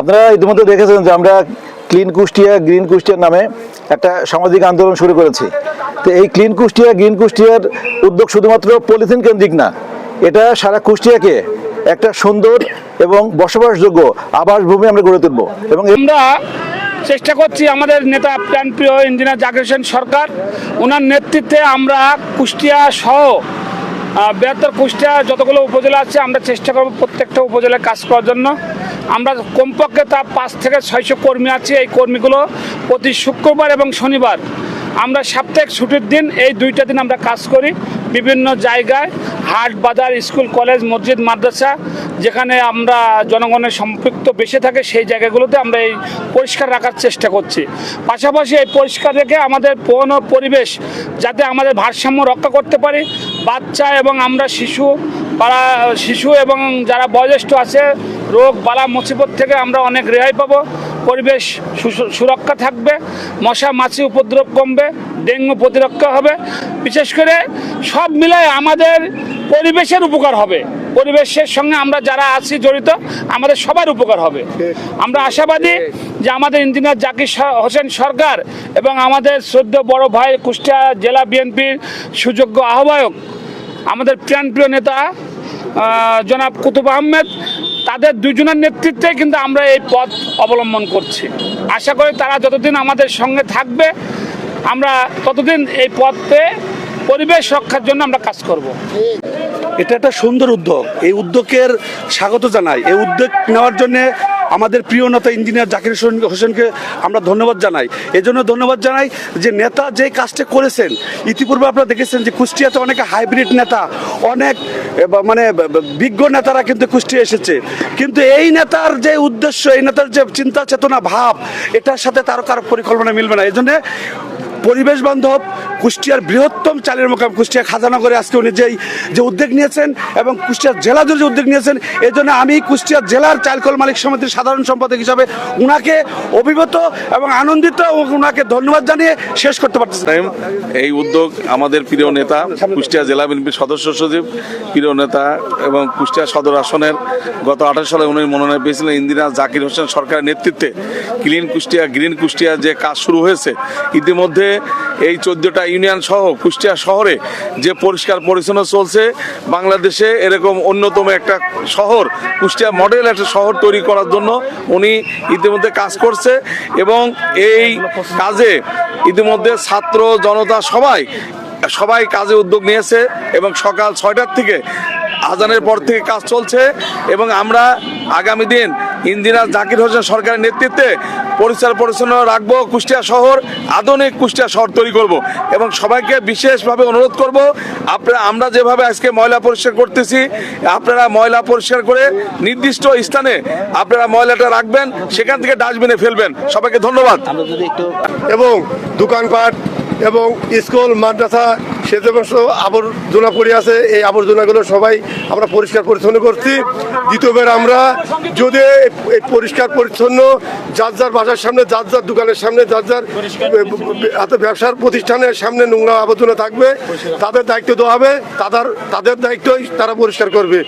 আপনারা ইতিমধ্যে দেখেছেন যে আমরা ক্লিন কুষ্টিয়া, গ্রিন কুষ্টিয়ার নামে একটা সামাজিক আন্দোলন শুরু করেছি। তো এই ক্লিন কুষ্টিয়া, গ্রিন কুষ্টিয়ার উদ্যোগ শুধুমাত্র পলিথিন কেন্দ্রিক না, এটা সারা কুষ্টিয়াকে একটা সুন্দর এবং বসবাসযোগ্য আবাসভূমি আমরা গড়ে তুলব। এবং আমরা চেষ্টা করছি আমাদের নেতা, প্রাণপ্রিয় ইঞ্জিনিয়ার জাকির হোসেন সরকার ওনার নেতৃত্বে আমরা কুষ্টিয়া সহ বৃহত্তর কুষ্টিয়া যতগুলো উপজেলা আছে, আমরা চেষ্টা করব প্রত্যেকটা উপজেলায় কাজ করার জন্য। আমরা কমপক্ষে তা পাঁচ থেকে ছয়শো কর্মী আছে। এই কর্মীগুলো প্রতি শুক্রবার এবং শনিবার আমরা সাপ্তাহিক ছুটির দিন এই দুইটা দিন আমরা কাজ করি। বিভিন্ন জায়গায়, হাট, বাজার, স্কুল, কলেজ, মসজিদ, মাদ্রাসা, যেখানে আমরা জনগণের সম্পৃক্ত বেশি থাকে, সেই জায়গাগুলোতে আমরা এই পরিষ্কার রাখার চেষ্টা করছি। পাশাপাশি এই পরিষ্কার রেখে আমাদের পৌন পরিবেশ যাতে আমাদের ভারসাম্য রক্ষা করতে পারি। বাচ্চা এবং আমরা শিশু, পাড়া শিশু এবং যারা বয়োজ্যেষ্ঠ আছে রোগ, বালা, মুসিবত থেকে আমরা অনেক রেহাই পাবো। পরিবেশ সুরক্ষা থাকবে, মশা, মাছি উপদ্রব কমবে, ডেঙ্গু প্রতিরক্ষা হবে। বিশেষ করে সব মিলায় আমাদের পরিবেশের উপকার হবে। পরিবেশের সঙ্গে আমরা যারা আছি জড়িত, আমাদের সবার উপকার হবে। আমরা আশাবাদী যে আমাদের ইঞ্জিনিয়ার জাকির হোসেন সরকার এবং আমাদের শ্রদ্ধ বড় ভাই কুষ্টিয়া জেলা বিএনপির সুযোগ্য আহ্বায়ক, আমাদের প্রাণপ্রিয় নেতা জনাব কুতুব আহমেদ তাদের দুজনের নেতৃত্বে কিন্তু আমরা এই পথ অবলম্বন করছি। আশা করি তারা যতদিন আমাদের সঙ্গে থাকবে, আমরা ততদিন এই পথে পরিবেশ রক্ষার জন্য আমরা কাজ করব। এটা একটা সুন্দর উদ্যোগ। এই উদ্যোগের স্বাগত জানাই। এই উদ্যোগ নেওয়ার জন্য আমাদের প্রিয় নেতা ইঞ্জিনিয়ার জাকির হোসেন- হোসেনকে আমরা ধন্যবাদ জানাই। এজন্য ধন্যবাদ জানাই যে নেতা যে কাজটা করেছেন, ইতিপূর্বে আপনারা দেখেছেন যে কুষ্টিয়াতে অনেক হাইব্রিড নেতা, অনেক মানে বিজ্ঞ নেতারা কিন্তু কুষ্টিয়া এসেছে। কিন্তু এই নেতার যে উদ্দেশ্য, এই নেতার যে চিন্তা, চেতনা, ভাব, এটার সাথে তার কারও পরিকল্পনা মিলবে না। এই জন্যে পরিবেশ বান্ধব কুষ্টিয়ার বৃহত্তম চালের মোকাম কুষ্টিয়া খাজানগরে আজকে উনি যেই যে উদ্যোগ নিয়েছেন এবং কুষ্টিয়ার জেলা জুড়ে যে উদ্যোগ নিয়েছেন এই জন্য আমি কুষ্টিয়ার জেলার চালকল মালিক সমিতির সাধারণ সম্পাদক হিসাবে উনাকে অভিভূত এবং আনন্দিত উনাকে ধন্যবাদ জানিয়ে শেষ করতে পারতেছি এই উদ্যোগ আমাদের প্রিয় নেতা কুষ্টিয়া জেলা বিএনপির সদস্য সচিব প্রিয় নেতা এবং কুষ্টিয়া সদর আসনের গত আঠাশ সালে উনি মনোনয়ন পেয়েছিলেন ইন্দিরা জাকির হোসেন সরকারের নেতৃত্বে। ক্লিন কুষ্টিয়া গ্রিন কুষ্টিয়া যে কাজ শুরু হয়েছে ইতিমধ্যে এই চোদ্দটা ইউনিয়ন সহ কুষ্টিয়া শহরে যে পরিষ্কার পরিচ্ছন্ন চলছে, বাংলাদেশে এরকম অন্যতম একটা শহর, কুষ্টিয়া মডেল একটা শহর তৈরি করার জন্য উনি ইতিমধ্যে কাজ করছে এবং এই কাজে ইতিমধ্যে ছাত্র জনতা সবাই সবাই কাজে উদ্যোগ নিয়েছে এবং সকাল ছয়টার থেকে আজানের পর থেকে কাজ চলছে এবং আমরা আগামী দিন ইন্দিরা জাকির হোসেন সরকারের নেতৃত্বে পরিষ্কার পরিচ্ছন্ন রাখব, কুষ্টিয়া শহর, আধুনিক কুষ্টিয়া শহর তৈরি করব এবং সবাইকে বিশেষভাবে অনুরোধ করব, আপনারা, আমরা যেভাবে আজকে ময়লা পরিষ্কার করতেছি, আপনারা ময়লা পরিষ্কার করে নির্দিষ্ট স্থানে আপনারা ময়লাটা রাখবেন, সেখান থেকে ডাস্টবিনে ফেলবেন। সবাইকে ধন্যবাদ। এবং দোকানপাট এবং স্কুল, মাদ্রাসা সে সমস্ত আবর্জনা পড়ে আছে। এই আবর্জনাগুলো সবাই আমরা পরিষ্কার পরিচ্ছন্ন করছি। দ্বিতীয়বার আমরা যদি এই পরিষ্কার পরিচ্ছন্ন যার যার বাসার সামনে, যার যার দোকানের সামনে, যার যার এত ব্যবসার প্রতিষ্ঠানের সামনে নোংরা আবর্জনা থাকবে, তাদের দায়িত্ব দেওয়া হবে। তাদের তাদের দায়িত্বই তারা পরিষ্কার করবে।